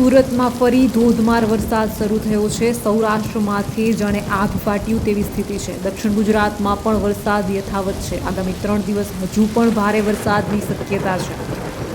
સુરતમાં ફરી ધોધમાર વરસાદ શરૂ થયો છે. સૌરાષ્ટ્રમાંથી જાણે આગ ફાટ્યું તેવી સ્થિતિ છે. દક્ષિણ ગુજરાતમાં પણ વરસાદ યથાવત છે. આગામી ત્રણ દિવસ હજુ પણ ભારે વરસાદની શક્યતા છે.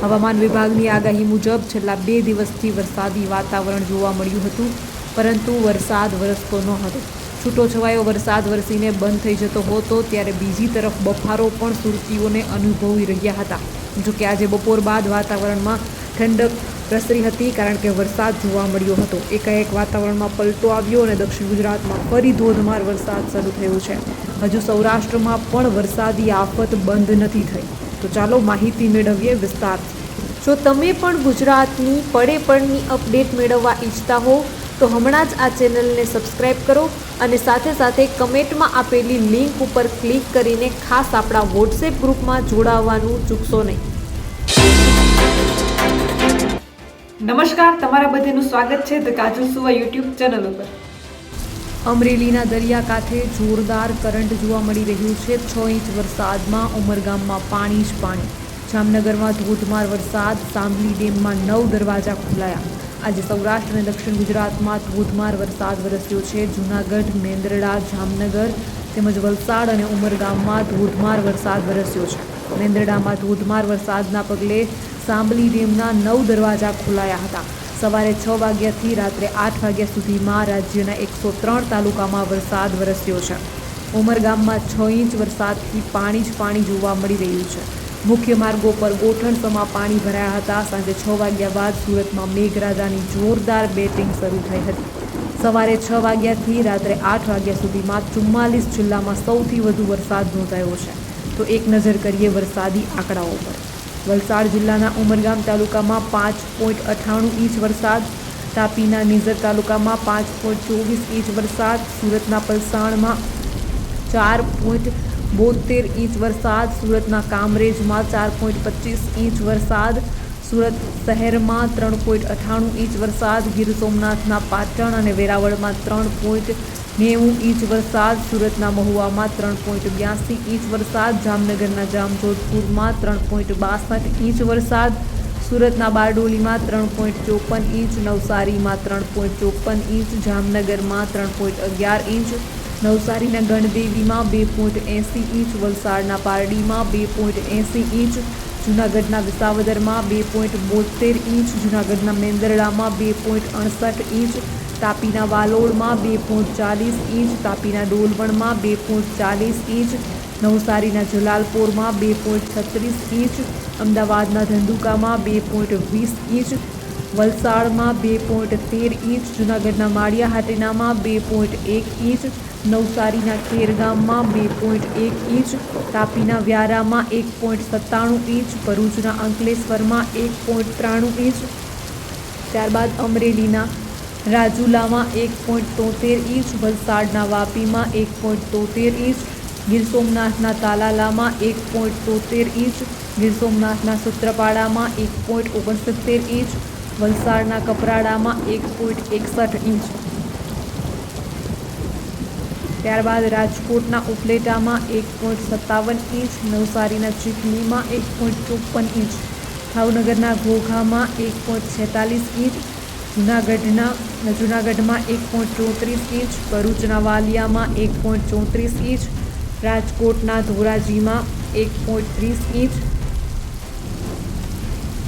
હવામાન વિભાગની આગાહી મુજબ છેલ્લા બે દિવસથી વરસાદી વાતાવરણ જોવા મળ્યું હતું, પરંતુ વરસાદ વરસતો ન હતો. છૂટોછવાયો વરસાદ વરસીને બંધ થઈ જતો હતો, ત્યારે બીજી તરફ બફારો પણ સુરતીઓને અનુભવી રહ્યા હતા. જો કે આજે બપોર બાદ વાતાવરણમાં ઠંડક પ્રસરી હતી કારણ કે વરસાદ જોવા મળ્યો હતો. એકાએક વાતાવરણમાં પલટો આવ્યો અને દક્ષિણ ગુજરાતમાં ફરી ધોધમાર વરસાદ શરૂ થયો છે. હજુ સૌરાષ્ટ્રમાં પણ વરસાદી આફત બંધ નથી થઈ. તો ચાલો માહિતી મેળવીએ વિસ્તારથી. જો તમે પણ ગુજરાતની પડે પડની અપડેટ મેળવવા ઈચ્છતા હો, તો હમણાં જ આ ચેનલને સબસ્ક્રાઇબ કરો અને સાથે સાથે કમેન્ટમાં આપેલી લિંક ઉપર ક્લિક કરીને ખાસ આપણા વોટ્સએપ ગ્રુપમાં જોડાવવાનું ચૂકશો નહીં. નમસ્કાર, તમારા બધાનું સ્વાગત છે ધ કાજલ સુવા યુટ્યુબ ચેનલ ઉપર. અમરેલીના દરિયાકાંઠે જોરદાર કરંટ જોવા મળી રહ્યું છે. છ ઇંચ વરસાદમાં ઉમરગામમાં પાણી જ પાણી. જામનગરમાં ધોધમાર વરસાદ, સાંભલી ડેમમાં નવ દરવાજા ખોલાયા. આજે સૌરાષ્ટ્ર અને દક્ષિણ ગુજરાતમાં ધોધમાર વરસાદ વરસ્યો છે. જૂનાગઢ, મેંદરડા, જામનગર તેમજ વલસાડ અને ઉમરગામમાં ધોધમાર વરસાદ વરસ્યો છે. મેંદરડામાં ધોધમાર વરસાદના પગલે સાંબલી ડેમના નવ દરવાજા ખોલાયા હતા. સવારે છ વાગ્યાથી રાત્રે આઠ વાગ્યા સુધીમાં રાજ્યના એકસો ત્રણ તાલુકામાં વરસાદ વરસ્યો છે. ઉમરગામમાં છ ઇંચ વરસાદથી પાણી જ પાણી જોવા મળી રહ્યું છે. મુખ્ય માર્ગો પર ગોઠણસમાં પાણી ભરાયા હતા. સાંજે છ વાગ્યા બાદ સુરતમાં મેઘરાજાની જોરદાર બેટિંગ શરૂ થઈ હતી. સવારે છ વાગ્યાથી રાત્રે આઠ વાગ્યા સુધીમાં ચુમ્માલીસ જિલ્લામાં સૌથી વધુ વરસાદ નોંધાયો છે. તો એક નજર કરીએ વરસાદી આંકડાઓ પર. વલસાડ જિલ્લાના ઉમરગામ તાલુકામાં પાંચ પોઈન્ટ અઠ્ઠાણું ઇંચ વરસાદ, તાપીના નિઝર તાલુકામાં પાંચ પોઈન્ટ ચોવીસ ઇંચ વરસાદ, સુરતના પલસાણમાં ચાર પોઈન્ટ બોતેર ઇંચ વરસાદ, સુરતના કામરેજમાં ચાર પોઈન્ટ પચીસ ઇંચ વરસાદ, સુરત શહેરમાં ત્રણ પોઈન્ટ અઠ્ઠાણું ઇંચ વરસાદ, ગીર સોમનાથના પાટણ અને વેરાવળમાં ત્રણ પોઈન્ટ નેવું ઇંચ વરસાદ, સુરતના મહુવામાં ત્રણ પોઈન્ટ બ્યાસી ઇંચ વરસાદ, જામનગરના જામજોધપુરમાં ત્રણ પોઈન્ટ બાસઠ ઇંચ વરસાદ, સુરતના બારડોલીમાં ત્રણ પોઈન્ટ ચોપન ઇંચ, નવસારીમાં ત્રણ પોઈન્ટ ચોપન ઇંચ, જામનગરમાં ત્રણ પોઈન્ટ અગિયાર ઇંચ, નવસારીના ગણદેવીમાં બે પોઈન્ટ એંસી ઇંચ, વલસાડના પારડીમાં બે પોઈન્ટ એંસી ઇંચ, જૂનાગઢના વિસાવદરમાં બે પોઈન્ટ બોતેર ઇંચ, જૂનાગઢના મેંદરડામાં બે પોઈન્ટ અડસઠ ઇંચ તાપીના વાલોડમાં બે પોઈન્ટ ચાલીસ ઇંચ, તાપીના ડોલવણમાં બે પોઈન્ટ ચાલીસ ઇંચ, નવસારીના જલાલપોરમાં બે પોઈન્ટ છત્રીસ ઇંચ, અમદાવાદના ધંધુકામાં બે પોઈન્ટ વીસ ઇંચ, વલસાડમાં બે પોઈન્ટ તેર ઇંચ, જૂનાગઢના માળિયા હાટીનામાં બે પોઈન્ટ એક ઇંચ, નવસારીના ખેરગામમાં બે પોઈન્ટ એક ઇંચ, તાપીના વ્યારામાં એક પોઈન્ટ સત્તાણું ઇંચ, ભરૂચના અંકલેશ્વરમાં એક પોઈન્ટ ત્રાણું ઇંચ. ત્યારબાદ અમરેલીના રાજુલામાં એક પોઈન્ટ તોતેર ઇંચ, વલસાડના વાપીમાં એક પોઈન્ટ તોતેર ઇંચ, ગીર સોમનાથના તાલાલામાં એક પોઈન્ટ તોતેર ઇંચ, ગીર સોમનાથના સૂત્રપાડામાં એક પોઈન્ટ ઓગણસિત્તેર ઇંચ, વલસાડના કપરાડામાં એક પોઈન્ટ એકસઠ ઇંચ. ત્યારબાદ રાજકોટના ઉપલેટામાં એક પોઈન્ટ સત્તાવન ઇંચ નવસારીના ચીખલીમાં એક પોઈન્ટ ચોપન ઇંચ. ભાવનગરના ઘોઘામાં એક પોઈન્ટ છેતાલીસ ઇંચ જૂનાગઢના, જૂનાગઢમાં એક પોઈન્ટ ચોત્રીસ ઇંચ, ભરૂચના વાલિયામાં એક પોઈન્ટ ચોત્રીસ ઇંચ, રાજકોટના ધોરાજીમાં એક પોઈન્ટ ત્રીસ ઇંચ,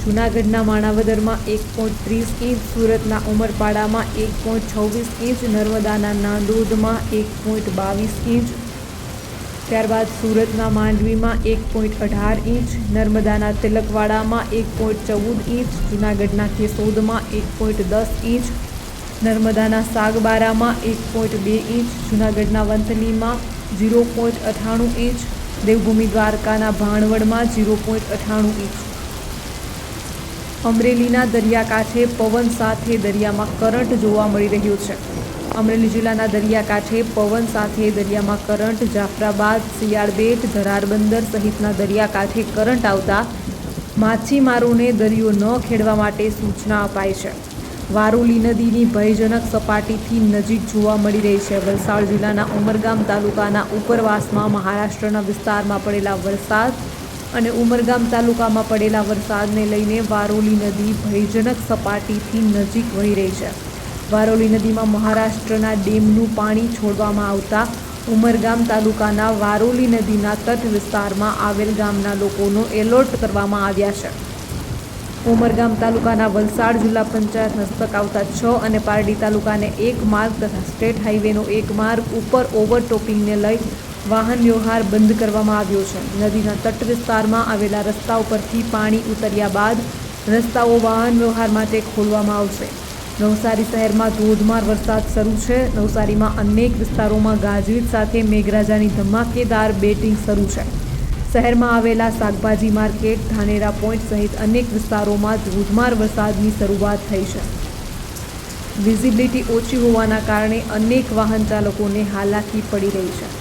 જૂનાગઢના માણાવદરમાં એક પોઈન્ટ ત્રીસ ઇંચ, સુરતના ઉમરપાડામાં એક પોઈન્ટ છવ્વીસ ઇંચ, નર્મદાના નાંદોદમાં એક પોઈન્ટ બાવીસ ઇંચ ત્યારબાદ સુરતના માંડવીમાં એક પોઈન્ટ અઢાર ઇંચ, નર્મદાના તિલકવાડામાં એક પોઈન્ટ ચૌદ ઇંચ, જૂનાગઢના કેસોદમાં એક પોઈન્ટ દસ ઇંચ, નર્મદાના સાગબારામાં એક પોઈન્ટ બે ઇંચ, જૂનાગઢના વંથલીમાં ઝીરો પોઈન્ટ અઠ્ઠાણું ઇંચ, દેવભૂમિ દ્વારકાના ભાણવડમાં ઝીરો પોઈન્ટ અઠ્ઠાણું ઇંચ. અમરેલીના દરિયાકાંઠે પવન સાથે દરિયામાં કરંટ જોવા મળી રહ્યો છે. અમરેલી જિલ્લાના દરિયાકાંઠે પવન સાથે દરિયામાં કરંટ, જાફરાબાદ, શિયાળબેટ, ધરારબંદર સહિતના દરિયાકાંઠે કરંટ આવતા માછીમારોને દરિયો ન ખેડવા માટે સૂચના અપાઈ છે. વારોલી નદીની ભયજનક સપાટીથી નજીક જોવા મળી રહી છે. વલસાડ જિલ્લાના ઉમરગામ તાલુકાના ઉપરવાસમાં મહારાષ્ટ્રના વિસ્તારમાં પડેલા વરસાદ અને ઉમરગામ તાલુકામાં પડેલા વરસાદને લઈને વારોલી નદી ભયજનક સપાટીથી નજીક વહી રહી છે. વારોલી નદીમાં મહારાષ્ટ્રના ડેમનું પાણી છોડવામાં આવતા ઉમરગામ તાલુકાના વારોલી નદીના તટ વિસ્તારમાં આવેલ ગામના લોકોનો એલર્ટ કરવામાં આવ્યા છે. ઉમરગામ તાલુકાના વલસાડ જિલ્લા પંચાયત હસ્તક આવતા છ અને પારડી તાલુકાને એક માર્ગ તથા સ્ટેટ હાઈવેનો એક માર્ગ ઉપર ઓવરટોપિંગને લઈ વાહન વ્યવહાર બંધ કરવામાં આવ્યો છે. નદીના તટ વિસ્તારમાં આવેલા રસ્તા ઉપરથી પાણી ઉતર્યા બાદ રસ્તાઓ વાહન વ્યવહાર માટે ખોલવામાં આવશે. નવસારી શહેરમાં ધોધમાર વરસાદ શરૂ છે. નવસારીમાં અનેક વિસ્તારોમાં ગાજવીજ સાથે મેઘરાજાની ધમાકેદાર બેટિંગ શરૂ છે. શહેરમાં આવેલા શાકભાજી માર્કેટ, ધાનેરા પોઈન્ટ સહિત અનેક વિસ્તારોમાં ધોધમાર વરસાદની શરૂઆત થઈ છે. વિઝિબિલિટી ઓછી હોવાના કારણે અનેક વાહન ચાલકોને હાલાકી પડી રહી છે.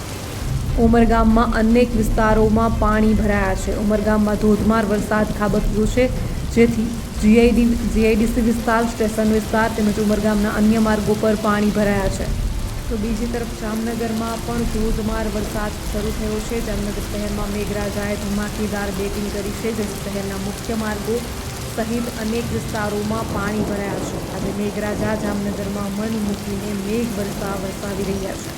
ઉમરગામમાં અનેક વિસ્તારોમાં પાણી ભરાયા છે. ઉમરગામમાં ધોધમાર વરસાદ ખાબક્યો છે, જેથી જીઆઈડી જીઆઈડીસી વિસ્તાર, સ્ટેશન વિસ્તાર તેમજ ઉમરગામના અન્ય માર્ગો પર પાણી ભરાયા છે. તો બીજી તરફ જામનગરમાં પણ ધોધમાર વરસાદ શરૂ થયો છે. જામનગર શહેરમાં મેઘરાજાએ ધમાકેદાર બેટિંગ કરી છે જેથી શહેરના મુખ્ય માર્ગો સહિત અનેક વિસ્તારોમાં પાણી ભરાયા છે. આજે મેઘરાજા જામનગરમાં મન મૂકીને મેઘ વરસા વરસાવી રહ્યા છે.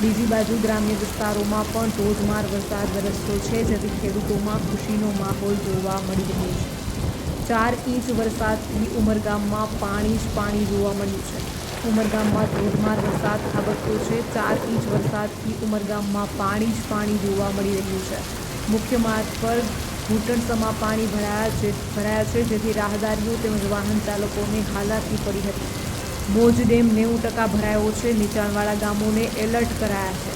બીજી બાજુ ગ્રામ્ય વિસ્તારોમાં પણ ધોધમાર વરસાદ વરસતો છે, જેથી ખેડૂતોમાં ખુશીનો માહોલ જોવા મળી રહ્યો છે. ચાર ઇંચ વરસાદથી ઉમરગામમાં પાણી જ પાણી જોવા મળ્યું છે. ઉમરગામમાં ધોધમાર વરસાદ ખાબક્યો છે. ચાર ઇંચ વરસાદથી ઉમરગામમાં પાણી જ પાણી જોવા મળી રહ્યું છે. મુખ્ય માર્ગ પર ઘૂંટણસમાં પાણી ભરાયા છે ભરાયા છે, જેથી રાહદારીઓ તેમજ વાહન ચાલકોને હાલાકી પડી હતી. મોજ ડેમ નેવું ટકા ભરાયો છે. નીચાણવાળા ગામોને એલર્ટ કરાયા છે.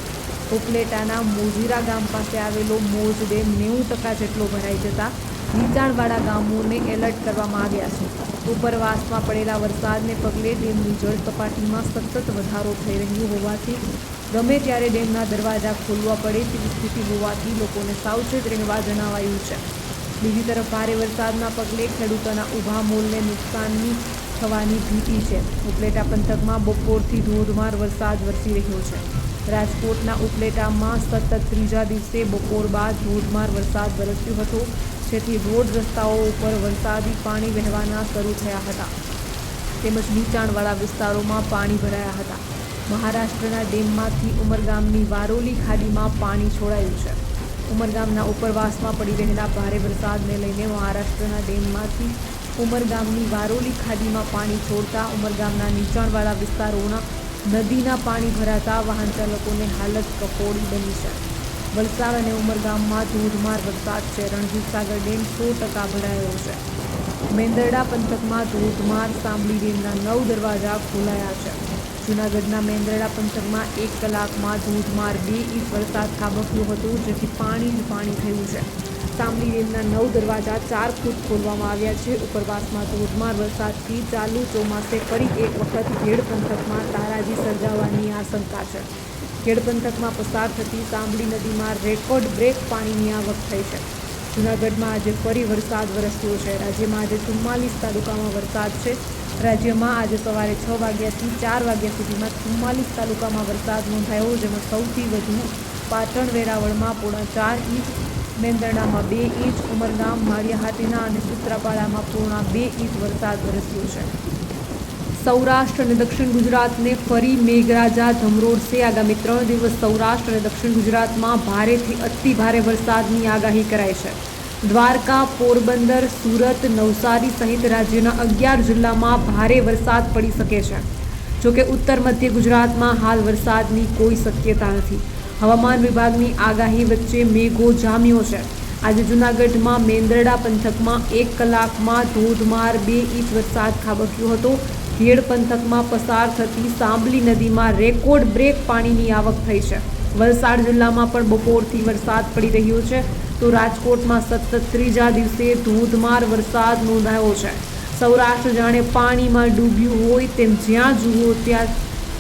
ઉપલેટાના મોજીરા ગામ પાસે આવેલો મોજ ડેમ નેવું ટકા જેટલો ભરાઈ જતા નીચાણવાળા ગામોને એલર્ટ કરવામાં આવ્યા છે. ઉપરવાસમાં પડેલા વરસાદને પગલે ડેમની જળ સપાટીમાં સતત વધારો થઈ રહ્યો હોવાથી ગમે ત્યારે ડેમના દરવાજા ખોલવા પડે તેવી સ્થિતિ હોવાથી લોકોને સાવચેત રહેવા જણાવાયું છે. બીજી તરફ ભારે વરસાદના પગલે ખેડૂતોના ઊભા મોલને નુકસાનની થવાની ભીતિ છે. ઉપલેટા પંથકમાં બપોરથી ધોધમાર વરસાદ વરસી રહ્યો છે. રાજકોટના ઉપલેટામાં સતત ત્રીજા દિવસે બપોર બાદ ધોધમાર વરસાદ વરસ્યો હતો, જેથી રોડ રસ્તાઓ ઉપર વરસાદી પાણી વહેવાના શરૂ થયા હતા. તેમજ નીચાણવાળા વિસ્તારોમાં પાણી ભરાયા હતા. મહારાષ્ટ્રના ડેમમાંથી ઉમરગામની વારોલી ખાડીમાં પાણી છોડાયું છે. ઉમરગામના ઉપરવાસમાં પડી રહેલા ભારે વરસાદને લઈને મહારાષ્ટ્રના ડેમમાંથી ઉમરગામની વારોલી ખાડીમાં પાણી છોડતા ઉમરગામના નીચાણવાળા વિસ્તારોના નદીના પાણી ભરાતા વાહન ચાલકોને હાલત કફોડી બની છે. વલસાડ અને ઉમરગામમાં ધોધમાર વરસાદ છે. રણજીત સાગર ડેમ સો ટકા ભરાયો છે. મેંદરડા પંથકમાં ધોધમાર સાંભળી ડેમના નવ દરવાજા ખોલાયા છે. જૂનાગઢના મેંદરડા પંથકમાં એક કલાકમાં ધોધમાર બે ઇંચ વરસાદ ખાબક્યો હતો, જેથી પાણી જ પાણી થયું છે. સામલી ડેમના નવ દરવાજા ચાર ફૂટ ખોલવામાં આવ્યા છે. ઉપરવાસમાં ધોધમાર વરસાદથી ચાલુ ચોમાસે ફરી એક વખત ઘેડ પંથકમાં તારાજી સર્જાવાની આશંકા છે. ખેડ પંથકમાં પસાર થતી સાંભળી નદીમાં રેકોર્ડ બ્રેક પાણીની આવક થઈ છે. જૂનાગઢમાં આજે ફરી વરસાદ વરસ્યો છે. રાજ્યમાં આજે ચુમ્માલીસ તાલુકામાં વરસાદ છે. રાજ્યમાં આજે સવારે છ વાગ્યાથી ચાર વાગ્યા સુધીમાં ચુમ્માલીસ તાલુકામાં વરસાદ નોંધાયો, જેમાં સૌથી વધુ પાટણ વેરાવળમાં પોણા ચાર ઇંચ, મેંદરડામાં બે ઇંચ, ઉમરગામ, માળિયાહાટીના અને સૂત્રાપાડામાં પૂર્ણા બે ઇંચ વરસાદ વરસ્યો છે. સૌરાષ્ટ્ર અને દક્ષિણ ગુજરાતને ફરી મેઘરાજા ધમરોડશે. આગામી ત્રણ દિવસ સૌરાષ્ટ્ર અને દક્ષિણ ગુજરાતમાં ભારેથી અતિ ભારે વરસાદની આગાહી કરાઈ છે. દ્વારકા, પોરબંદર, સુરત, નવસારી સહિત રાજ્યના અગિયાર જિલ્લામાં ભારે વરસાદ પડી શકે છે. જોકે ઉત્તર મધ્ય ગુજરાતમાં હાલ વરસાદની કોઈ શક્યતા નથી. હવામાન વિભાગની આગાહી વચ્ચે મેઘો જામ્યો છે. આજે જૂનાગઢમાં મેંદરડા પંથકમાં એક કલાકમાં ધોધમાર બે ઇંચ વરસાદ ખાબક્યો હતો. ખેડ પંથકમાં પસાર થતી સાંબલી નદીમાં રેકોર્ડ બ્રેક પાણીની આવક થઈ છે. વલસાડ જિલ્લામાં પણ બપોરથી વરસાદ પડી રહ્યો છે. તો રાજકોટમાં સતત ત્રીજા દિવસે ધોધમાર વરસાદ નોંધાયો છે. સૌરાષ્ટ્ર જાણે પાણીમાં ડૂબ્યું હોય તેમ જ્યાં જુઓ ત્યાં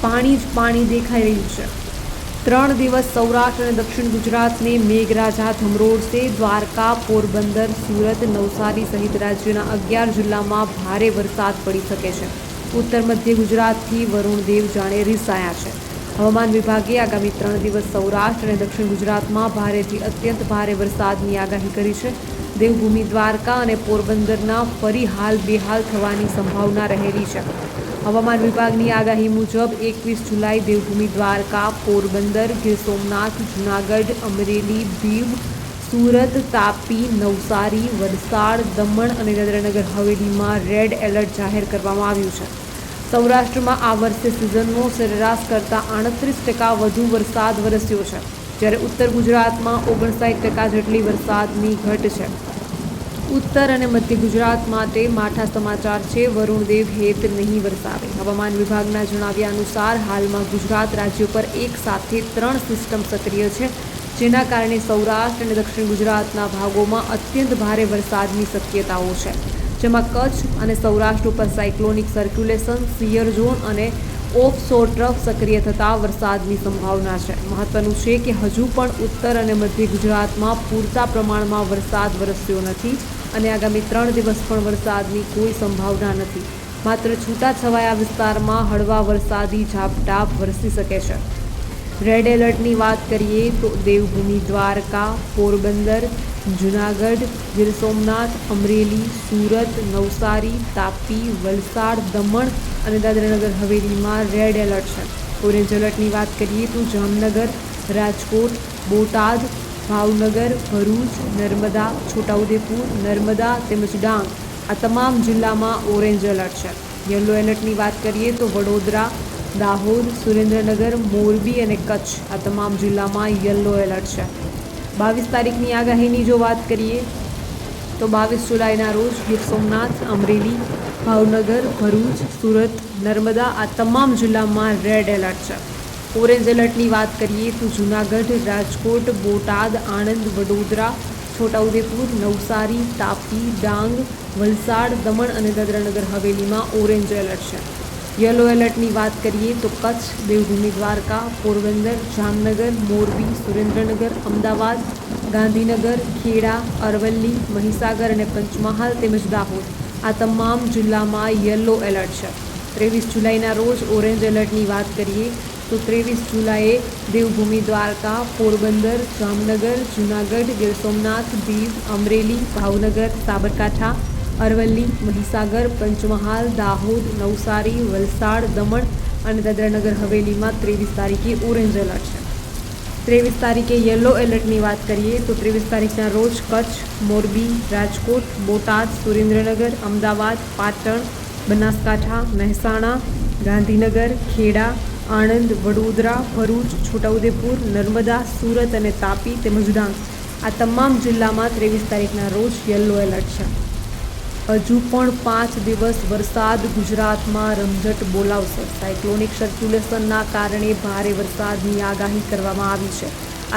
પાણી જ પાણી દેખાઈ રહ્યું છે. ત્રણ દિવસ સૌરાષ્ટ્ર અને દક્ષિણ ગુજરાતને મેઘરાજા ધમરોડશે દ્વારકા, પોરબંદર, સુરત, નવસારી સહિત રાજ્યના અગિયાર જિલ્લામાં ભારે વરસાદ પડી શકે છે. ઉત્તર મધ્ય ગુજરાતથી વરુણદેવ જાણે રીસાયા છે. હવામાન વિભાગે આગામી ત્રણ દિવસ સૌરાષ્ટ્ર અને દક્ષિણ ગુજરાતમાં ભારેથી અત્યંત ભારે વરસાદની આગાહી કરી છે. દેવભૂમિ, દ્વારકા અને પોરબંદરના ફરી હાલ બેહાલ થવાની સંભાવના રહેલી છે. હવામાન વિભાગની આગાહી મુજબ એકવીસ જુલાઈ દેવભૂમિ, દ્વારકા, પોરબંદર, ગીર સોમનાથ, જૂનાગઢ, અમરેલી, દીવ, સુરત, તાપી, નવસારી, વલસાડ, દમણ અને દાદરાનગર હવેલીમાં રેડ એલર્ટ જાહેર કરવામાં આવ્યું છે. સૌરાષ્ટ્રમાં આ વર્ષે સિઝનનો સરેરાશ કરતાં આડત્રીસ ટકા વધુ વરસાદ વરસ્યો છે. જ્યારે ઉત્તર ગુજરાતમાં ઓગણસાઠ ટકા જેટલી વરસાદની ઘટ છે. ઉત્તર અને મધ્ય ગુજરાત માટે માઠા સમાચાર છે. વરુણદેવ હેત નહીં વરસાવે. હવામાન વિભાગના જણાવ્યા અનુસાર હાલમાં ગુજરાત રાજ્ય પર એક સાથે ત્રણ સિસ્ટમ સક્રિય છે, જેના કારણે સૌરાષ્ટ્ર અને દક્ષિણ ગુજરાતના ભાગોમાં અત્યંત ભારે વરસાદની શક્યતાઓ છે. જેમાં કચ્છ અને સૌરાષ્ટ્ર ઉપર સાયક્લોનિક સર્ક્યુલેશન સિયર ઝોન અને ઓફ સો ટ્રફ સક્રિય થતાં વરસાદની સંભાવના છે. મહત્વનું છે કે હજુ પણ ઉત્તર અને મધ્ય ગુજરાતમાં પૂરતા પ્રમાણમાં વરસાદ વરસ્યો નથી અને આગામી ત્રણ દિવસ પણ વરસાદની કોઈ સંભાવના નથી. માત્ર છૂટાછવાયા વિસ્તારમાં હળવા વરસાદી ઝાપટાપ વરસી શકે છે. રેડ એલર્ટની વાત કરીએ તો દેવભૂમિ દ્વારકા, પોરબંદર, જુનાગઢ, ગીર સોમનાથ, અમરેલી, સુરત, નવસારી, તાપી, વલસાડ, દમણ અને દાદરાનગર હવેલીમાં રેડ એલર્ટ છે. ઓરેન્જ એલર્ટની વાત કરીએ તો જામનગર, રાજકોટ, બોટાદ, ભાવનગર, ભરૂચ, નર્મદા, છોટાઉદેપુર, નર્મદા તેમજ ડાંગ આ તમામ જિલ્લામાં ઓરેન્જ એલર્ટ છે. યલો એલર્ટની વાત કરીએ તો વડોદરા દાહોદ, સુરેન્દ્રનગર, મોરબી અને કચ્છ આ તમામ જિલ્લામાં યલો એલર્ટ છે. બાવીસ તારીખની આગાહીની જો વાત કરીએ, તો બાવીસ જુલાઈના રોજ ગીર સોમનાથ, અમરેલી, ભાવનગર, ભરૂચ, સુરત, નર્મદા આ તમામ જિલ્લામાં રેડ એલર્ટ છે. ઓરેન્જ એલર્ટની વાત કરીએ, તો જૂનાગઢ, રાજકોટ, બોટાદ, આણંદ, વડોદરા, છોટાઉદેપુર, નવસારી, તાપી, ડાંગ, વલસાડ, દમણ અને દાદરાનગર હવેલીમાં ઓરેન્જ એલર્ટ છે. યલો એલર્ટની વાત કરીએ તો કચ્છ દેવભૂમિ દ્વારકા પોરબંદર, જામનગર, મોરબી, સુરેન્દ્રનગર, અમદાવાદ, ગાંધીનગર, ખેડા, અરવલ્લી, મહીસાગર અને પંચમહાલ તેમજ દાહોદ. આ તમામ જિલ્લામાં યલો એલર્ટ છે. ત્રેવીસ જુલાઈના રોજ ઓરેન્જ એલર્ટની વાત કરીએ તો ત્રેવીસ જુલાઈએ દેવભૂમિ દ્વારકા પોરબંદર, જામનગર, જૂનાગઢ, ગીર સોમનાથ, દીવ, અમરેલી, ભાવનગર, સાબરકાંઠા અરવલ્લી, મહીસાગર, પંચમહાલ, દાહોદ, નવસારી, વલસાડ, દમણ અને દાદરાનગર હવેલીમાં ત્રેવીસ તારીખે ઓરેન્જ એલર્ટ છે. ત્રેવીસ તારીખે યલો એલર્ટની વાત કરીએ તો ત્રેવીસ તારીખના રોજ કચ્છ, મોરબી, રાજકોટ, બોટાદ, સુરેન્દ્રનગર, અમદાવાદ, પાટણ, બનાસકાંઠા, મહેસાણા, ગાંધીનગર, ખેડા, આણંદ, વડોદરા, ભરૂચ, છોટાઉદેપુર, નર્મદા, સુરત અને તાપી તેમજ ડાંગ. આ તમામ જિલ્લામાં ત્રેવીસ તારીખના રોજ યલો એલર્ટ છે. હજુ પણ પાંચ દિવસ વરસાદ ગુજરાતમાં રમઝટ બોલાવશે. સાયક્લોનિક સર્ક્યુલેશનના કારણે ભારે વરસાદની આગાહી કરવામાં આવી છે.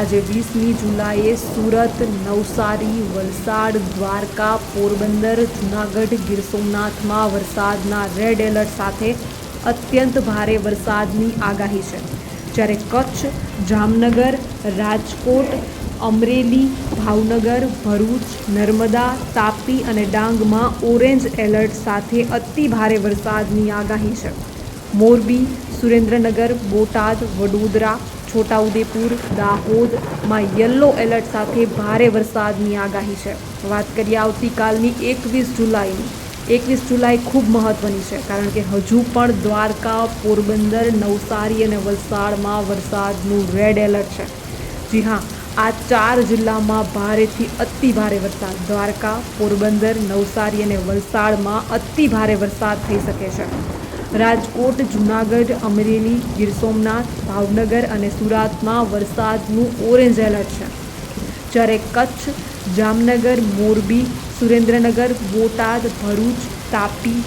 આજે વીસમી જુલાઈએ સુરત, નવસારી, વલસાડ, દ્વારકા, પોરબંદર, જૂનાગઢ, ગીર સોમનાથમાં વરસાદના રેડ એલર્ટ સાથે અત્યંત ભારે વરસાદની આગાહી છે. જ્યારે કચ્છ, જામનગર, રાજકોટ અમરેલી, ભાવનગર, ભરૂચ, નર્મદા, તાપી અને ડાંગમાં ઓરેન્જ એલર્ટ સાથે અતિ ભારે વરસાદની આગાહી છે. મોરબી, સુરેન્દ્રનગર, બોટાદ, વડોદરા, છોટાઉદેપુર દાહોદમાં યલો એલર્ટ સાથે ભારે વરસાદની આગાહી છે. વાત કરીએ આવતીકાલની એકવીસ જુલાઈની. એકવીસ જુલાઈ ખૂબ મહત્ત્વની છે કારણ કે હજુ પણ દ્વારકા, પોરબંદર, નવસારી અને વલસાડમાં વરસાદનું રેડ એલર્ટ છે. જી હા આ ચાર જિલ્લામાં ભારેથી અતિ ભારે વરસાદ. દ્વારકા, પોરબંદર, નવસારી અને વલસાડમાં અતિ ભારે વરસાદ થઈ શકે છે. રાજકોટ, જૂનાગઢ, અમરેલી, ગીર સોમનાથ, ભાવનગર અને સુરતમાં વરસાદનું ઓરેન્જ એલર્ટ છે. જ્યારે કચ્છ, જામનગર, મોરબી, સુરેન્દ્રનગર, બોટાદ, ભરૂચ, તાપી,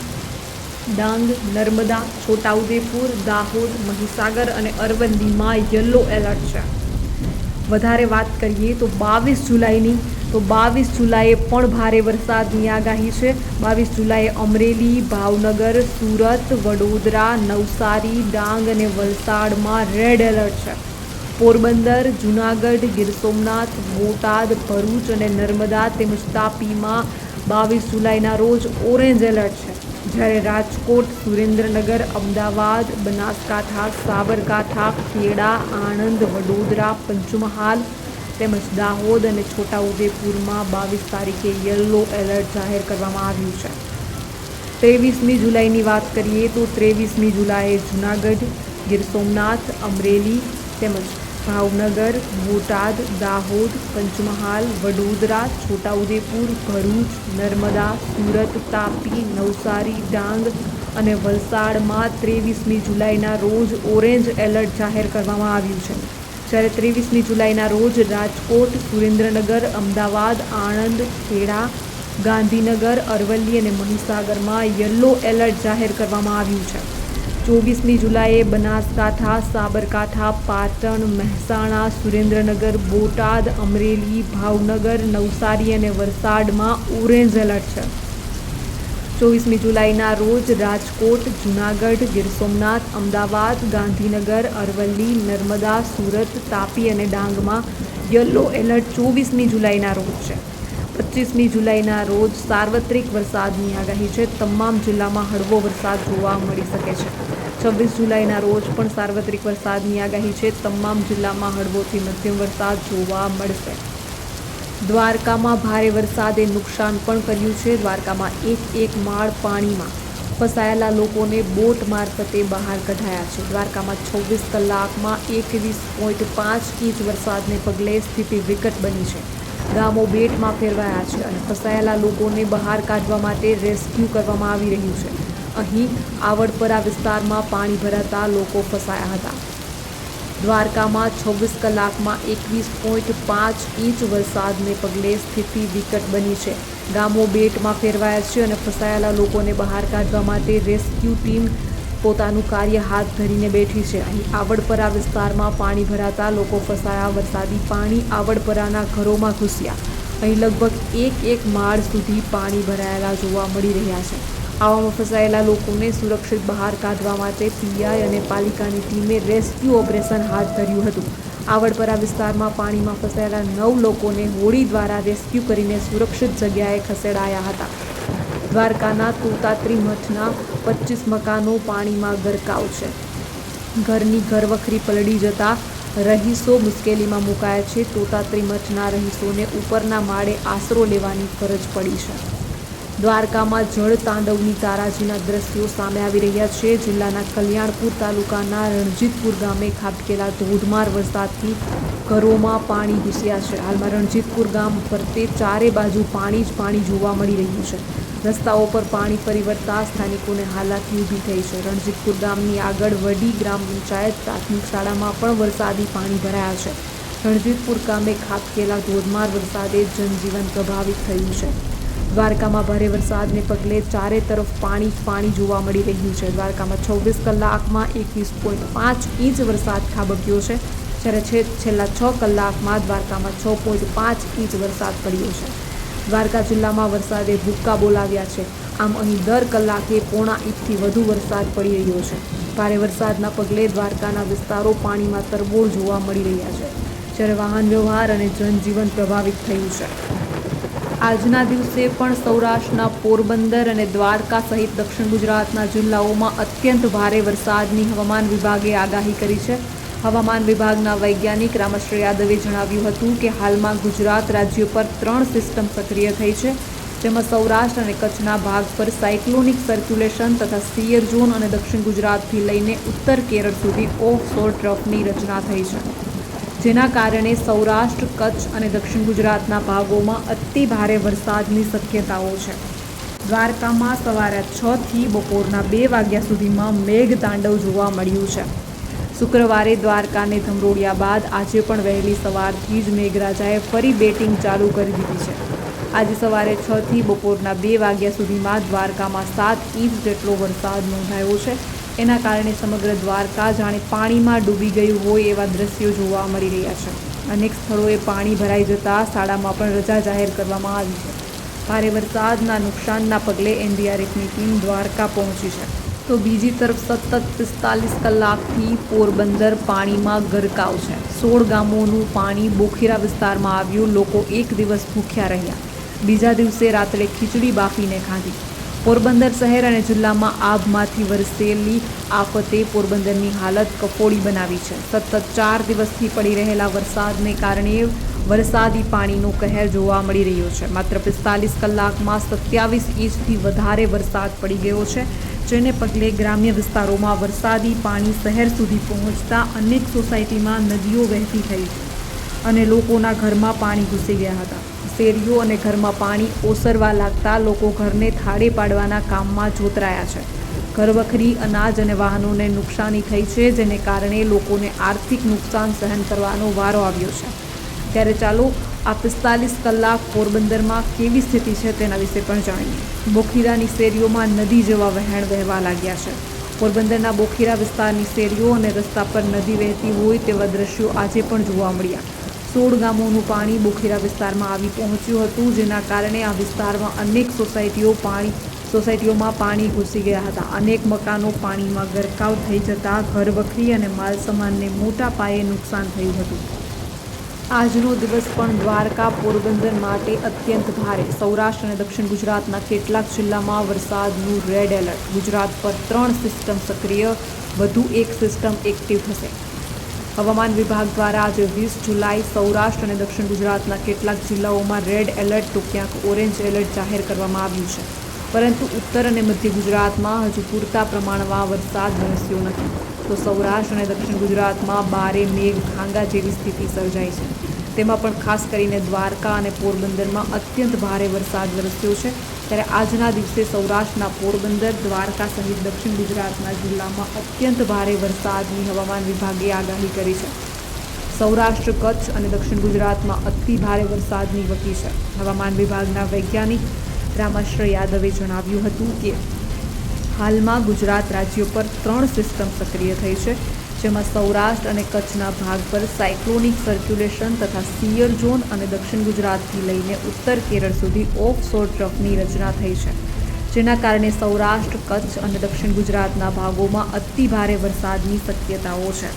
ડાંગ, નર્મદા, છોટાઉદેપુર, દાહોદ, મહીસાગર અને અરવલ્લીમાં યલો એલર્ટ છે. વધારે વાત કરીએ તો બાવીસ જુલાઈની, તો બાવીસ જુલાઈએ પણ ભારે વરસાદની આગાહી છે. બાવીસ જુલાઈએ અમરેલી, ભાવનગર, સુરત, વડોદરા, નવસારી, ડાંગ અને વલસાડમાં રેડ એલર્ટ છે. પોરબંદર, જૂનાગઢ, ગીર સોમનાથ, બોટાદ, ભરૂચ અને નર્મદા તેમજ તાપીમાં બાવીસ જુલાઈના રોજ ઓરેન્જ એલર્ટ છે. જ્યારે રાજકોટ, સુરેન્દ્રનગર, અમદાવાદ, બનાસકાંઠા, સાબરકાંઠા, ખેડા, આણંદ, વડોદરા, પંચમહાલ તેમજ દાહોદ અને છોટાઉદેપુરમાં બાવીસ તારીખે યલો એલર્ટ જાહેર કરવામાં આવ્યું છે. ત્રેવીસમી જુલાઈની વાત કરીએ તો ત્રેવીસમી જુલાઈએ જૂનાગઢ, ગીર સોમનાથ, અમરેલી તેમજ ભાવનગર, બોટાદ, દાહોદ, પંચમહાલ, વડોદરા, છોટાઉદેપુર, ભરૂચ, નર્મદા, સુરત, તાપી, નવસારી, ડાંગ અને વલસાડમાં ત્રેવીસમી જુલાઈના રોજ ઓરેન્જ એલર્ટ જાહેર કરવામાં આવ્યું છે. જ્યારે ત્રેવીસમી જુલાઈના રોજ રાજકોટ, સુરેન્દ્રનગર, અમદાવાદ, આણંદ, ખેડા, ગાંધીનગર, અરવલ્લી અને મહીસાગરમાં યલો એલર્ટ જાહેર કરવામાં આવ્યું છે. ચોવીસમી જુલાઈએ બનાસકાંઠા, સાબરકાંઠા, પાટણ, મહેસાણા, સુરેન્દ્રનગર, બોટાદ, અમરેલી, ભાવનગર, નવસારી અને વલસાડમાં ઓરેન્જ એલર્ટ છે. ચોવીસમી જુલાઈના રોજ રાજકોટ, જૂનાગઢ, ગીર સોમનાથ, અમદાવાદ, ગાંધીનગર, અરવલ્લી, નર્મદા, સુરત, તાપી અને ડાંગમાં યલો એલર્ટ ચોવીસમી જુલાઈના રોજ છે. પચીસમી જુલાઈના રોજ સાર્વત્રિક વરસાદની આગાહી છે. તમામ જિલ્લામાં હળવો વરસાદ જોવા મળી શકે છે. છવ્વીસ જુલાઈના રોજ પણ સાર્વત્રિક વરસાદની આગાહી છે. તમામ જિલ્લામાં હળવોથી મધ્યમ વરસાદ જોવા મળશે. દ્વારકામાં ભારે વરસાદે નુકસાન પણ કર્યું છે. દ્વારકામાં એક એક માળ પાણીમાં ફસાયેલા લોકોને બોટ મારફતે બહાર કઢાયા છે. દ્વારકામાં છવ્વીસ કલાકમાં એકવીસ પોઈન્ટ પાંચ ઇંચ વરસાદને પગલે સ્થિતિ વિકટ બની છે. ગામો બેટમાં ફેરવાયા છે અને ફસાયેલા લોકોને બહાર કાઢવા માટે રેસ્ક્યુ કરવામાં આવી રહ્યું છે. અહીં આવડપરા વિસ્તારમાં પાણી ભરાતા લોકો ફસાયા હતા. દ્વારકામાં છવ્વીસ કલાકમાં એકવીસ પોઈન્ટ પાંચ ઇંચ વરસાદને પગલે સ્થિતિ વિકટ બની છે. ગામો બેટમાં ફેરવાયા છે અને ફસાયેલા લોકોને બહાર કાઢવા માટે રેસ્ક્યુ ટીમ પોતાનું કાર્ય હાથ ધરીને બેઠી છે. અહીં આવડપરા વિસ્તારમાં પાણી ભરાતા લોકો ફસાયા, વરસાદી પાણી આવડપરાના ઘરોમાં ઘૂસ્યા. અહીં લગભગ એક એક માળ સુધી પાણી ભરાયેલા જોવા મળી રહ્યા છે. આવામાં ફસાયેલા લોકોને સુરક્ષિત બહાર કાઢવા માટે પીઆઈ અને પાલિકાની ટીમે રેસ્ક્યુ ઓપરેશન હાથ ધર્યું હતું. આવડપરા વિસ્તારમાં પાણીમાં ફસાયેલા નવ લોકોને હોડી દ્વારા રેસ્ક્યુ કરીને સુરક્ષિત જગ્યાએ ખસેડાયા હતા. દ્વારકાના તોતાત્રી મઠના પચીસ મકાનો પાણીમાં ગરકાવ છે. ઘરની ઘરવખરી પલળી જતા રહીશો મુશ્કેલીમાં મુકાયા છે. તોતાત્રી મઠના રહીશોને ઉપરના માળે આશરો લેવાની ફરજ પડી છે. દ્વારકામાં જળ તાંડવની તારાજીના દ્રશ્યો સામે આવી રહ્યા છે. જિલ્લાના કલ્યાણપુર તાલુકાના રણજીતપુર ગામે ખાબકેલા ધોધમાર વરસાદથી ઘરોમાં પાણી ઘૂસ્યા છે. હાલમાં રણજીતપુર ગામ ફરતે ચારે બાજુ પાણી જ પાણી જોવા મળી રહ્યું છે. રસ્તાઓ પર પાણી ફરી વળતા સ્થાનિકોને હાલાકી ઊભી થઈ છે. રણજીતપુર ગામની આગળ વડી ગ્રામ પંચાયત પ્રાથમિક શાળામાં પણ વરસાદી પાણી ભરાયા છે. રણજીતપુર ગામે ખાબકેલા ધોધમાર વરસાદે જનજીવન પ્રભાવિત થયું છે. દ્વારકામાં ભારે વરસાદને પગલે ચારે તરફ પાણી પાણી જોવા મળી રહ્યું છે. દ્વારકામાં છવ્વીસ કલાકમાં એકવીસ પોઈન્ટ પાંચ ઇંચ વરસાદ ખાબક્યો છે. જ્યારે છેલ્લા છ કલાકમાં દ્વારકામાં છ પોઈન્ટ પાંચ ઇંચ વરસાદ પડ્યો છે. દ્વારકા જિલ્લામાં વરસાદે ભૂક્કા બોલાવ્યા છે. આમ અહીં દર કલાકે પોણા ઇંચથી વધુ વરસાદ પડી રહ્યો છે. ભારે વરસાદના પગલે દ્વારકાના વિસ્તારો પાણીમાં તરબોળ જોવા મળી રહ્યા છે. જ્યારે વાહન વ્યવહાર અને જનજીવન પ્રભાવિત થયું છે. આજના દિવસે પણ સૌરાષ્ટ્રના પોરબંદર અને દ્વારકા સહિત દક્ષિણ ગુજરાતના જિલ્લાઓમાં અત્યંત ભારે વરસાદની હવામાન વિભાગે આગાહી કરી છે. હવામાન વિભાગના વૈજ્ઞાનિક રામશ્રી યાદવે જણાવ્યું હતું કે હાલમાં ગુજરાત રાજ્ય પર ત્રણ સિસ્ટમ સક્રિય થઈ છે. જેમાં સૌરાષ્ટ્ર અને કચ્છના ભાગ પર સાયક્લોનિક સર્ક્યુલેશન તથા સિયર ઝોન અને દક્ષિણ ગુજરાતથી લઈને ઉત્તર કેરળ સુધી ઓફ શોર ટ્રફની રચના થઈ છે. જેના કારણે સૌરાષ્ટ્ર, કચ્છ અને દક્ષિણ ગુજરાતના ભાગોમાં અતિ ભારે વરસાદની શક્યતાઓ છે. દ્વારકામાં સવારે છથી બપોરના બે વાગ્યા સુધીમાં મેઘ તાંડવ જોવા મળ્યું છે. શુક્રવારે દ્વારકાને ધમરોળ્યા બાદ આજે પણ વહેલી સવારથી જ મેઘરાજાએ ફરી બેટિંગ ચાલુ કરી દીધી છે. આજે સવારે છથી બપોરના બે વાગ્યા સુધીમાં દ્વારકામાં સાત ઇંચ જેટલો વરસાદ નોંધાયો છે. એના કારણે સમગ્ર દ્વારકા જાણે પાણીમાં ડૂબી ગયું હોય એવા દ્રશ્યો જોવા મળી રહ્યા છે. અનેક સ્થળોએ પાણી ભરાઈ જતાં શાળામાં પણ રજા જાહેર કરવામાં આવી છે. ભારે વરસાદના નુકસાનના પગલે એનડીઆરએફની ટીમ દ્વારકા પહોંચી છે. તો બીજી તરફ સતત પિસ્તાલીસ કલાકથી પોરબંદર પાણીમાં ગરકાવ છે. સોળ ગામોનું પાણી બોખીરા વિસ્તારમાં આવ્યું, લોકો એક દિવસ ભૂખ્યા રહ્યા. બીજા દિવસે રાત્રે ખીચડી બાફીને ખાધી. પોરબંદર શહેર અને જિલ્લામાં આભમાંથી વરસેલી આફતે પોરબંદરની હાલત કફોડી બનાવી છે. સતત ચાર દિવસથી પડી રહેલા વરસાદને કારણે વરસાદી પાણીનો કહેર જોવા મળી રહ્યો છે. માત્ર પિસ્તાલીસ કલાકમાં સત્યાવીસ ઇંચથી વધારે વરસાદ પડી ગયો છે, જેને પગલે ગ્રામ્ય વિસ્તારોમાં વરસાદી પાણી શહેર સુધી પહોંચતા અનેક સોસાયટીમાં નદીઓ વહેતી થઈ અને લોકોના ઘરમાં પાણી ઘૂસી ગયા હતા. શેરીઓ અને ઘરમાં પાણી ઓસરવા લાગતા લોકો ઘરને થાળે પાડવાના કામમાં જોતરાયા છે. ઘરવખરી, અનાજ અને વાહનોને નુકસાની થઈ છે, જેને કારણે લોકોને આર્થિક નુકસાન સહન કરવાનો વારો આવ્યો છે. ત્યારે ચાલો આ પિસ્તાલીસ કલાક પોરબંદરમાં કેવી સ્થિતિ છે તેના વિશે પણ જાણીએ. બોખીરાની શેરીઓમાં નદી જેવા વહેણ વહેવા લાગ્યા છે. પોરબંદરના બોખીરા વિસ્તારની શેરીઓ અને રસ્તા પર નદી વહેતી હોય તેવા દ્રશ્યો આજે પણ જોવા મળ્યા. સોળ ગામોનું પાણી બોખીરા વિસ્તારમાં આવી પહોંચ્યું હતું, જેના કારણે આ વિસ્તારમાં અનેક સોસાયટીઓ પાણી, સોસાયટીઓમાં પાણી ઘૂસી ગયા હતા. અનેક મકાનો પાણીમાં ગરકાવ થઈ જતા ઘરવખરી અને માલસામાનને મોટા પાયે નુકસાન થયું હતું. આજનો દિવસ પણ દ્વારકા, પોરબંદર માટે અત્યંત ભારે. સૌરાષ્ટ્ર અને દક્ષિણ ગુજરાતના કેટલાક જિલ્લામાં વરસાદનું રેડ એલર્ટ ગુજરાત પર ત્રણ સિસ્ટમ સક્રિય, વધુ એક સિસ્ટમ એક્ટિવ થશે હવામાન વિભાગ દ્વારા આજે વીસ જુલાઈ સૌરાષ્ટ્ર અને દક્ષિણ ગુજરાતના કેટલાક જિલ્લાઓમાં રેડ એલર્ટ તો ક્યાંક ઓરેન્જ એલર્ટ જાહેર કરવામાં આવ્યું છે. પરંતુ ઉત્તર અને મધ્ય ગુજરાતમાં હજુ પૂરતા પ્રમાણમાં વરસાદ વરસ્યો નથી. તો સૌરાષ્ટ્ર અને દક્ષિણ ગુજરાતમાં બારે મેઘ ખાંગા જેવી સ્થિતિ સર્જાઈ છે. તેમાં પણ ખાસ કરીને દ્વારકા અને પોરબંદરમાં અત્યંત ભારે વરસાદ વરસ્યો છે. ત્યારે આજના દિવસે સૌરાષ્ટ્રના પોરબંદર, દ્વારકા સહિત દક્ષિણ ગુજરાતના જિલ્લામાં અત્યંત ભારે વરસાદની હવામાન વિભાગે આગાહી કરી છે. સૌરાષ્ટ્ર, કચ્છ અને દક્ષિણ ગુજરાતમાં અતિ ભારે વરસાદની વકી છે. હવામાન વિભાગના વૈજ્ઞાનિક રામાશ્ર યાદવે જણાવ્યું હતું કે હાલમાં ગુજરાત રાજ્ય પર ત્રણ સિસ્ટમ સક્રિય થઈ છે, જેમાં સૌરાષ્ટ્ર અને કચ્છના ભાગ પર સાયક્લોનિક સર્ક્યુલેશન તથા સિયર ઝોન અને દક્ષિણ ગુજરાતથી લઈને ઉત્તર કેરળ સુધી ઓફ શોર ટ્રફની રચના થઈ છે. જેના કારણે સૌરાષ્ટ્ર, કચ્છ અને દક્ષિણ ગુજરાતના ભાગોમાં અતિ ભારે વરસાદની શક્યતાઓ છે.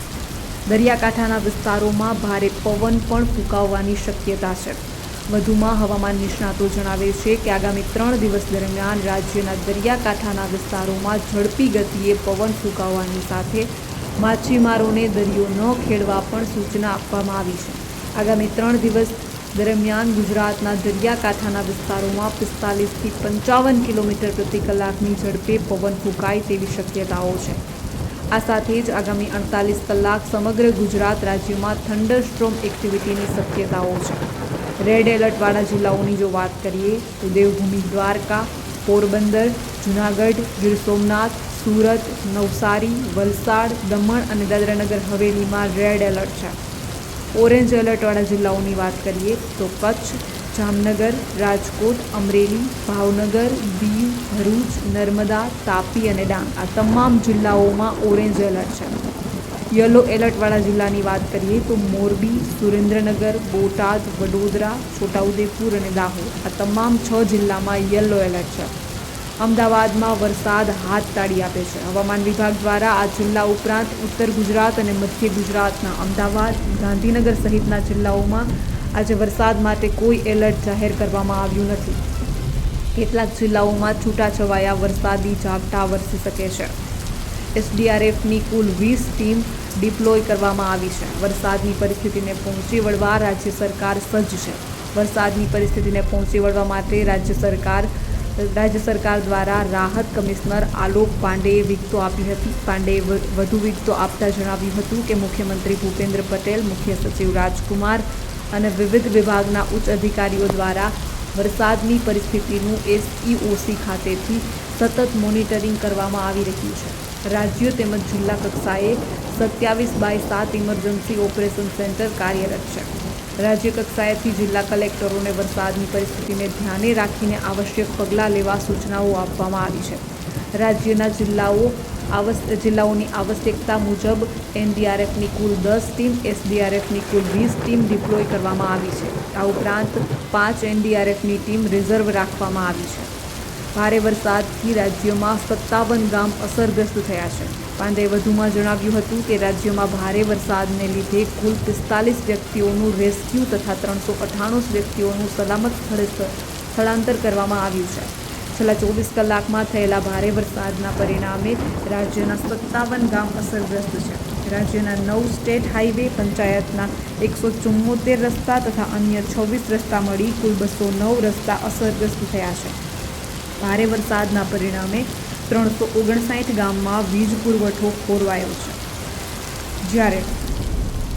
દરિયાકાંઠાના વિસ્તારોમાં ભારે પવન પણ ફૂંકાવવાની શક્યતા છે. વધુમાં હવામાન નિષ્ણાતો જણાવે છે કે આગામી ત્રણ દિવસ દરમિયાન રાજ્યના દરિયાકાંઠાના વિસ્તારોમાં ઝડપી ગતિએ પવન ફૂંકાવવાની સાથે માછીમારોને દરિયો ન ખેડવા પણ સૂચના આપવામાં આવી છે. આગામી ત્રણ દિવસ દરમિયાન ગુજરાતના દરિયાકાંઠાના વિસ્તારોમાં પિસ્તાલીસથી પંચાવન કિલોમીટર પ્રતિ કલાકની ઝડપે પવન ફૂંકાય તેવી શક્યતાઓ છે. આ સાથે જ આગામી અડતાલીસ કલાક સમગ્ર ગુજરાત રાજ્યમાં થંડર સ્ટ્રોમ એક્ટિવિટીની શક્યતાઓ છે. રેડ એલર્ટવાળા જિલ્લાઓની જો વાત કરીએ, તો દેવભૂમિ દ્વારકા, પોરબંદર, જુનાગઢ, ગીર સોમનાથ, સુરત, નવસારી, વલસાડ, દમણ અને દાદરાનગર હવેલીમાં રેડ એલર્ટ છે. ઓરેન્જ એલર્ટવાળા જિલ્લાઓની વાત કરીએ, તો કચ્છ, જામનગર, રાજકોટ, અમરેલી, ભાવનગર, દીવ, ભરૂચ, નર્મદા, તાપી અને ડાંગ આ તમામ જિલ્લાઓમાં ઓરેન્જ એલર્ટ છે. યલો એલર્ટવાળા જિલ્લાની વાત કરીએ તો મોરબી, સુરેન્દ્રનગર, બોટાદ, વડોદરા, છોટાઉદેપુર અને દાહોદ. આ તમામ છ જિલ્લામાં યલો એલર્ટ છે. અમદાવાદમાં વરસાદ હાથ તાળી આપે છે. હવામાન વિભાગ દ્વારા આ જિલ્લા ઉપરાંત ઉત્તર ગુજરાત અને મધ્ય ગુજરાતના અમદાવાદ, ગાંધીનગર સહિતના જિલ્લાઓમાં આજે વરસાદ માટે કોઈ એલર્ટ જાહેર કરવામાં આવ્યું નથી. કેટલાક જિલ્લાઓમાં છૂટાછવાયા વરસાદી ઝાપટા વરસી શકે છે. એસડીઆરએફની કુલ વીસ ટીમ ડિપ્લોય કરવામાં આવી છે. વરસાદની પરિસ્થિતિને પહોંચી વળવા રાજ્ય સરકાર સજ્જ છે. વરસાદની પરિસ્થિતિને પહોંચી વળવા માટે રાજ્ય સરકાર રાજ્ય સરકાર દ્વારા રાહત કમિશનર આલોક પાંડેએ વિગતો આપી હતી. પાંડેએ વધુ વિગતો આપતા જણાવ્યું હતું કે મુખ્યમંત્રી ભૂપેન્દ્ર પટેલ, મુખ્ય સચિવ રાજકુમાર અને વિવિધ વિભાગના ઉચ્ચ અધિકારીઓ દ્વારા વરસાદની પરિસ્થિતિનું એસઈઓસી ખાતેથી સતત મોનિટરિંગ કરવામાં આવી રહ્યું છે. રાજ્યો તેમજ જિલ્લા કક્ષાએ સત્યાવીસ બાય સાત ઇમરજન્સી ઓપરેશન સેન્ટર કાર્યરત છે. રાજ્ય કક્ષાએથી જિલ્લા કલેક્ટરોને વરસાદની પરિસ્થિતિને ધ્યાને રાખીને આવશ્યક પગલાં લેવા સૂચનાઓ આપવામાં આવી છે. રાજ્યના જિલ્લાઓ જિલ્લાઓની આવશ્યકતા મુજબ એનડીઆરએફની કુલ દસ ટીમ, એસડીઆરએફની કુલ વીસ ટીમ ડિપ્લોય કરવામાં આવી છે. આ ઉપરાંત પાંચ એનડીઆરએફની ટીમ રિઝર્વ રાખવામાં આવી છે. ભારે વરસાદથી રાજ્યમાં સત્તાવન ગામ અસરગ્રસ્ત થયા છે. પાંડે વધુમાં જણાવ્યું હતું કે રાજ્યમાં ભારે વરસાદને લીધે કુલ પિસ્તાલીસ વ્યક્તિઓનું રેસ્ક્યુ તથા ત્રણસો અઠ્ઠાણું વ્યક્તિઓનું સલામત સ્થળે સ્થળાંતર કરવામાં આવ્યું છે. છેલ્લા ચોવીસ કલાકમાં થયેલા ભારે વરસાદના પરિણામે રાજ્યના સત્તાવન ગામ અસરગ્રસ્ત છે. રાજ્યના નવ સ્ટેટ હાઈવે પંચાયતના એકસો ચુમ્મોતેર રસ્તા તથા અન્ય છવ્વીસ રસ્તા મળી કુલ બસો નવ રસ્તા અસરગ્રસ્ત થયા છે. ભારે વરસાદના પરિણામે ત્રણસો ઓગણસાઠ ગામમાં વીજ પુરવઠો ખોરવાયો છે. જ્યારે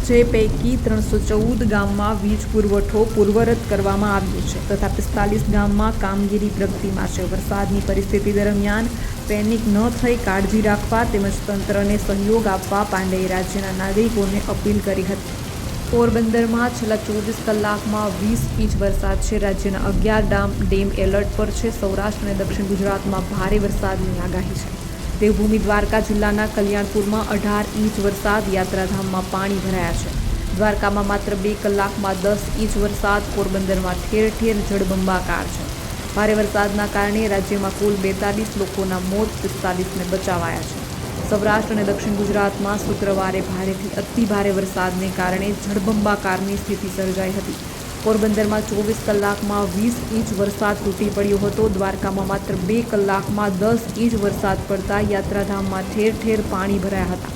જે પૈકી ત્રણસો ચૌદ ગામમાં વીજ પુરવઠો પૂર્વરત કરવામાં આવ્યો છે તથા પિસ્તાલીસ ગામમાં કામગીરી પ્રગતિમાં છે. વરસાદની પરિસ્થિતિ દરમિયાન પેનિક ન થઈ કાળજી રાખવા તેમજ તંત્રને સહયોગ આપવા પાંડેએ રાજ્યના નાગરિકોને અપીલ કરી હતી. પોરબંદરમાં છેલ્લા ચોવીસ કલાકમાં વીસ ઇંચ વરસાદ છે. રાજ્યના અગિયાર ડામ, ડેમ એલર્ટ પર છે. સૌરાષ્ટ્ર અને દક્ષિણ ગુજરાતમાં ભારે વરસાદની આગાહી છે. દેવભૂમિ દ્વારકા જિલ્લાના કલ્યાણપુરમાં અઢાર ઇંચ વરસાદ, યાત્રાધામમાં પાણી ભરાયા છે. દ્વારકામાં માત્ર બે કલાકમાં દસ ઇંચ વરસાદ, પોરબંદરમાં ઠેર ઠેર જળબંબાકાર છે. ભારે વરસાદના કારણે રાજ્યમાં કુલ બેતાલીસ લોકોના મોત, પિસ્તાલીસને બચાવાયા છે. સૌરાષ્ટ્ર અને દક્ષિણ ગુજરાતમાં શુક્રવારે ભારેથી અતિ ભારે વરસાદને કારણે જળબંબાકારની સ્થિતિ સર્જાઈ હતી. પોરબંદરમાં ચોવીસ કલાકમાં વીસ ઇંચ વરસાદ તૂટી પડ્યો હતો. દ્વારકામાં માત્ર બે કલાકમાં દસ ઇંચ વરસાદ પડતા યાત્રાધામમાં ઠેર ઠેર પાણી ભરાયા હતા.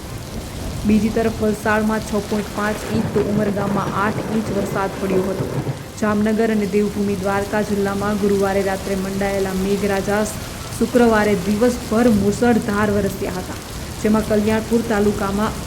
બીજી તરફ વલસાડમાં છ પોઈન્ટ પાંચ ઇંચ તો ઉમરગામમાં આઠ ઇંચ વરસાદ પડ્યો હતો. જામનગર અને દેવભૂમિ દ્વારકા જિલ્લામાં ગુરુવારે રાત્રે મંડાયેલા મેઘરાજા શુક્રવારે દિવસભર મુસળધાર વરસ્યા હતા. જેમાં કલ્યાણપુર તાલુકામાં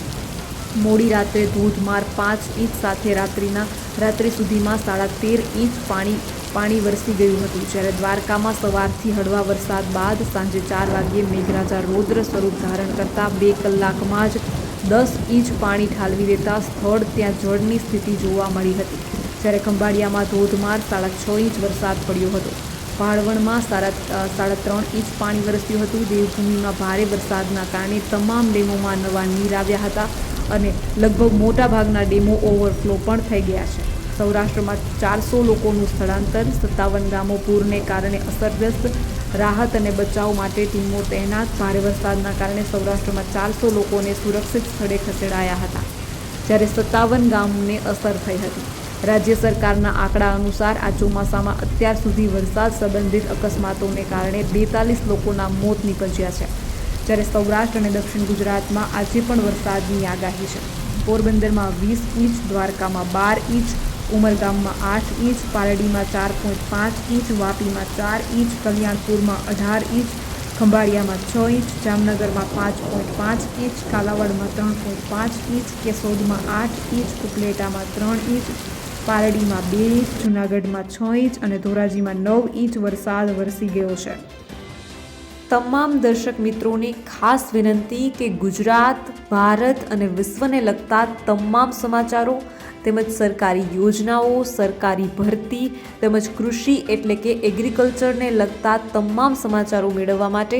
મોડી રાત્રે ધોધમાર પાંચ ઇંચ સાથે રાત્રિના, રાત્રિ સુધીમાં સાડા તેર ઇંચ પાણી પાણી વરસી ગયું હતું. જ્યારે દ્વારકામાં સવારથી હળવા વરસાદ બાદ સાંજે ચાર વાગ્યે મેઘરાજા રૌદ્ર સ્વરૂપ ધારણ કરતાં બે કલાકમાં જ દસ ઇંચ પાણી ઠાલવી દેતા સ્થળ ત્યાં જળની સ્થિતિ જોવા મળી હતી. જ્યારે ખંભાળિયામાં ધોધમાર સાડા છ ઇંચ વરસાદ પડ્યો હતો. ભાળવણમાં સાડા સાડા ત્રણ ઇંચ પાણી વરસ્યું હતું. દેવભૂમિમાં ભારે વરસાદના કારણે તમામ ડેમોમાં નવા નીર આવ્યા હતા અને લગભગ મોટાભાગના ડેમો ઓવરફ્લો પણ થઈ ગયા છે. સૌરાષ્ટ્રમાં ચારસો લોકોનું સ્થળાંતર, સત્તાવન ગામો પૂરને કારણે અસરગ્રસ્ત, રાહત અને બચાવ માટે ટીમો તૈનાત, ભારે વરસાદના કારણે સૌરાષ્ટ્રમાં ચારસો લોકોને સુરક્ષિત સ્થળે ખસેડાયા હતા, જ્યારે સત્તાવન ગામને અસર થઈ હતી. રાજ્ય સરકારના આંકડા અનુસાર આ ચોમાસામાં અત્યાર સુધી વરસાદ સંબંધિત અકસ્માતોને કારણે બેતાલીસ લોકોના મોત નીપજ્યા છે. જ્યારે સૌરાષ્ટ્ર અને દક્ષિણ ગુજરાતમાં આજે પણ વરસાદની આગાહી છે. પોરબંદરમાં વીસ ઇંચ, દ્વારકામાં બાર ઇંચ, ઉમરગામમાં આઠ ઇંચ, પારડીમાં ચાર પોઈન્ટ પાંચ ઇંચ, વાપીમાં ચાર ઇંચ, કલ્યાણપુરમાં અઢાર ઇંચ, ખંભાળિયામાં છ ઇંચ, જામનગરમાં પાંચ પોઈન્ટ પાંચ ઇંચ, કાલાવાડમાં ત્રણ પોઈન્ટ પાંચ ઇંચ, કેશોદમાં આઠ ઇંચ, ઉપલેટામાં ત્રણ ઇંચ પારડીમાં બે ઇંચ, જૂનાગઢમાં છ ઇંચ અને ધોરાજીમાં નવ ઇંચ વરસાદ વરસી ગયો છે. તમામ દર્શક મિત્રોને ખાસ વિનંતી કે ગુજરાત, ભારત અને વિશ્વને લગતા તમામ સમાચારો તેમજ સરકારી યોજનાઓ, સરકારી ભરતી તેમજ કૃષિ એટલે કે એગ્રીકલ્ચરને લગતા તમામ સમાચારો મેળવવા માટે